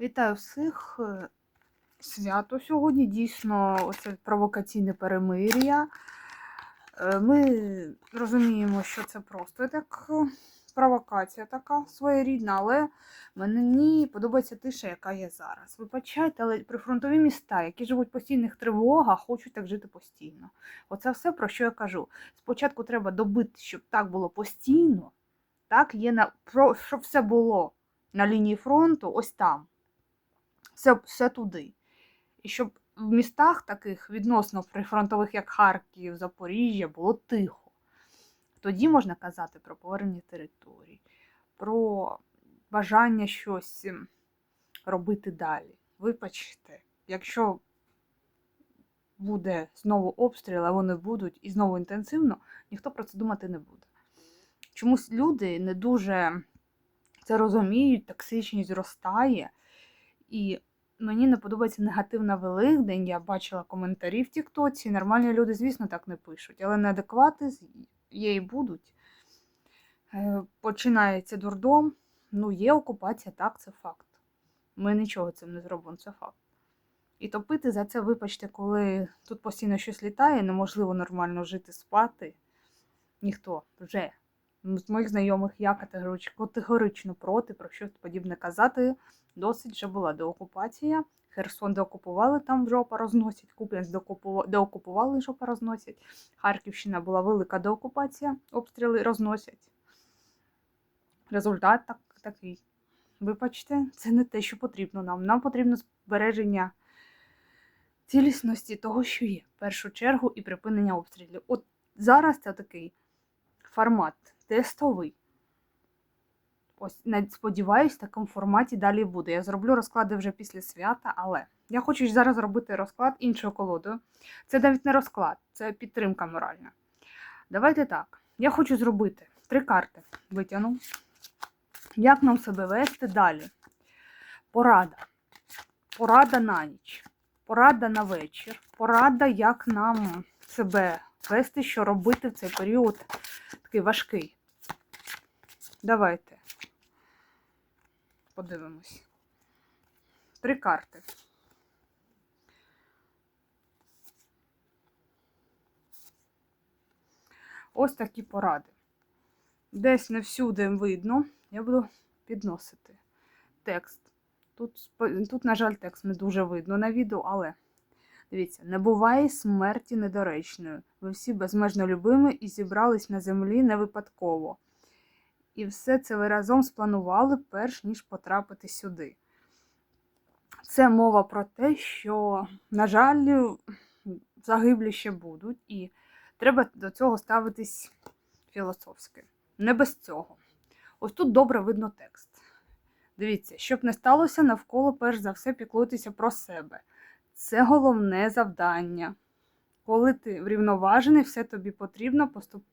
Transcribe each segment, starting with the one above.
Вітаю всіх. Свято сьогодні. Дійсно, це провокаційне перемир'я. Е, Ми розуміємо, що це просто так провокація така своєрідна, але мені подобається тиша, яка є зараз. Вибачайте, але прифронтові міста, які живуть в постійних тривогах, хочуть так жити постійно. Оце все, про що я кажу. Спочатку треба добити, щоб так було постійно, так є на про щоб все було на лінії фронту, ось там все, все туди. І щоб в містах таких відносно прифронтових, як Харків, Запоріжжя, було тихо. Тоді можна казати про повернення територій, про бажання щось ем, робити далі. Вибачте, якщо буде знову обстріл, а вони будуть і знову інтенсивно, ніхто про це думати не буде. Чомусь люди не дуже це розуміють, токсичність зростає. І мені не подобається негативна Великдень. Я бачила коментарі в Тіктоці. Нормальні люди, звісно, так не пишуть, але неадеквати є і будуть. Е, Починається дурдом. Ну, є окупація, так, це факт. Ми нічого цим не зробимо, це факт. І топити за це, вибачте, коли тут постійно щось літає, неможливо нормально жити, спати. Ніхто вже. З моїх знайомих я категорично проти про щось подібне казати. Досить вже була деокупація. Херсон деокупували, там жопа розносять. Куп'янськ деокупували, жопа розносять. Харківщина була велика деокупація, обстріли розносять. Результат так, такий. Вибачте, це не те, що потрібно нам. Нам потрібно збереження цілісності того, що є, в першу чергу, і припинення обстрілів. От зараз це такий формат тестовий. Ось навіть сподіваюсь, в такому форматі далі буде. Я зроблю розклади вже після свята, але я хочу зараз зробити розклад іншою колодою. Це навіть не розклад, це підтримка моральна. Давайте так. Я хочу зробити три карти. Витягну. Як нам себе вести далі? Порада. Порада на ніч. Порада на вечір. Порада, як нам себе вести, що робити в цей період такий важкий. Давайте. Подивимось. Три карти. Ось такі поради. Десь не всюди видно. Я буду підносити текст. Тут, тут, на жаль, текст не дуже видно на відео, але дивіться, не буває смерті недоречною. Ви всі безмежно любимі і зібрались на землі не випадково. І все це ви разом спланували, перш ніж потрапити сюди. Це мова про те, що, на жаль, загиблі ще будуть, і треба до цього ставитись філософськи. Не без цього. Ось тут добре видно текст. Дивіться, щоб не сталося навколо, перш за все, піклуйтеся про себе. Це головне завдання. Коли ти врівноважений, все тобі потрібно, поступ...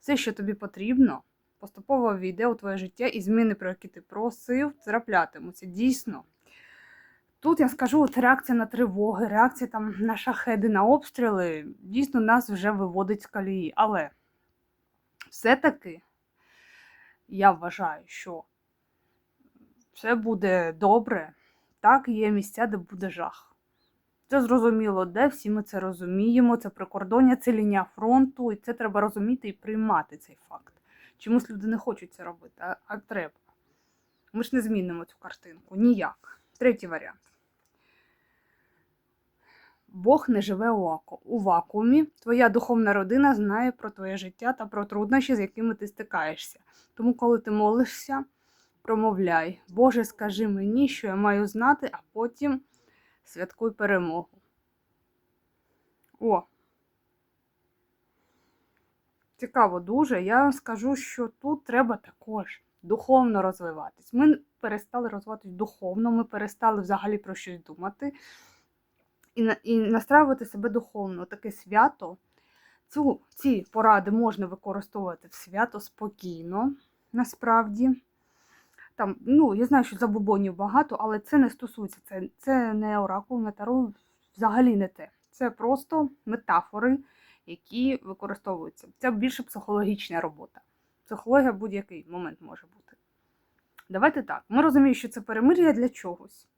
все, що тобі потрібно, поступово війде у твоє життя і зміни, про які ти просив, траплятимуться. Дійсно. Тут я скажу, от реакція на тривоги, реакція там на шахеди, на обстріли, дійсно нас вже виводить з колії. Але все-таки я вважаю, що все буде добре. Так, є місця, де буде жах. Це зрозуміло, де всі ми це розуміємо. Це прикордоння, це лінія фронту, і це треба розуміти і приймати цей факт. Чомусь люди не хочуть це робити, а, а треба. Ми ж не змінимо цю картинку. Ніяк. Третій варіант. Бог не живе у вакуумі. Твоя духовна родина знає про твоє життя та про труднощі, з якими ти стикаєшся. Тому, коли ти молишся, промовляй, Боже, скажи мені, що я маю знати, а потім святкуй перемогу. О. Цікаво дуже. Я вам скажу, що тут треба також духовно розвиватись. Ми перестали розвиватись духовно, ми перестали взагалі про щось думати і, і настраювати себе духовно. Таке свято. Цю, ці поради можна використовувати в свято спокійно, насправді. Там, ну, я знаю, що забубонів багато, але це не стосується. Це, це не оракул, не таро, взагалі не те. Це просто метафори, які використовуються. Це більше психологічна робота. Психологія будь-який момент може бути. Давайте так. Ми розуміємо, що це перемир'я для чогось.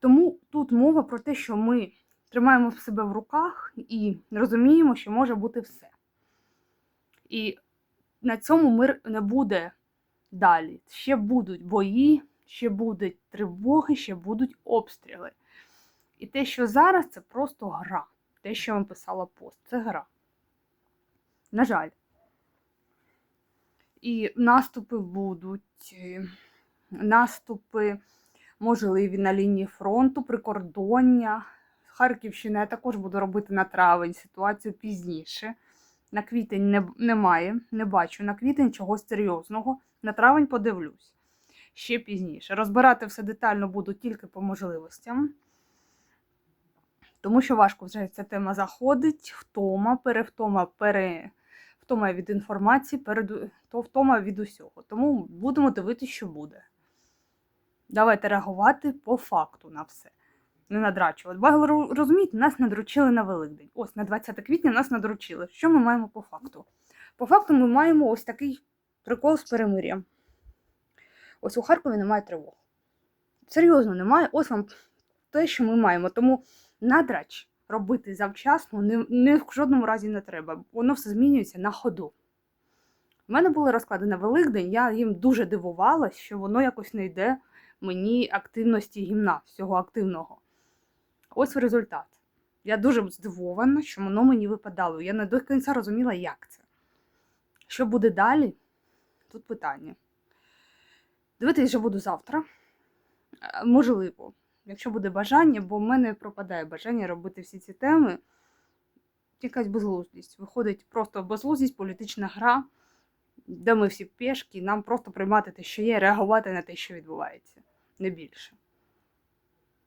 Тому тут мова про те, що ми тримаємо себе в руках і розуміємо, що може бути все. І на цьому мир не буде далі. Ще будуть бої, ще будуть тривоги, ще будуть обстріли. І те, що зараз, це просто гра. Те, що вам писала пост, це гра. На жаль. І наступи будуть, е, наступи можливі на лінії фронту, прикордоння. Харківщина я також буду робити на травень ситуацію пізніше. На квітень не, немає, не бачу на квітень чогось серйозного. На травень подивлюсь ще пізніше. Розбирати все детально буду тільки по можливостям. Тому що важко вже ця тема заходить, втома, перевтома, пере... втома від інформації, перед... то втома від усього. Тому будемо дивитися, що буде. Давайте реагувати по факту на все. Не надрачувати. Ру- розумієте, нас надручили на Великдень. Ось на 20 квітня нас надручили. Що ми маємо по факту? По факту ми маємо ось такий прикол з перемир'ям. Ось у Харкові немає тривог. Серйозно, немає. Ось вам те, що ми маємо. Тому надрач робити завчасно не, не в жодному разі не треба. Воно все змінюється на ходу. У мене були розклади на Великдень, я їм дуже дивувалась, що воно якось не йде мені активності гімна, всього активного. Ось результат. Я дуже здивована, що воно мені випадало. Я не до кінця розуміла, як це. Що буде далі? Тут питання. Дивитись, що буду завтра. Е, Можливо, якщо буде бажання, бо в мене пропадає бажання робити всі ці теми. Якась безглуздість. Виходить просто безглуздість, політична гра, де ми всі пешки, нам просто приймати те, що є, реагувати на те, що відбувається. Не більше.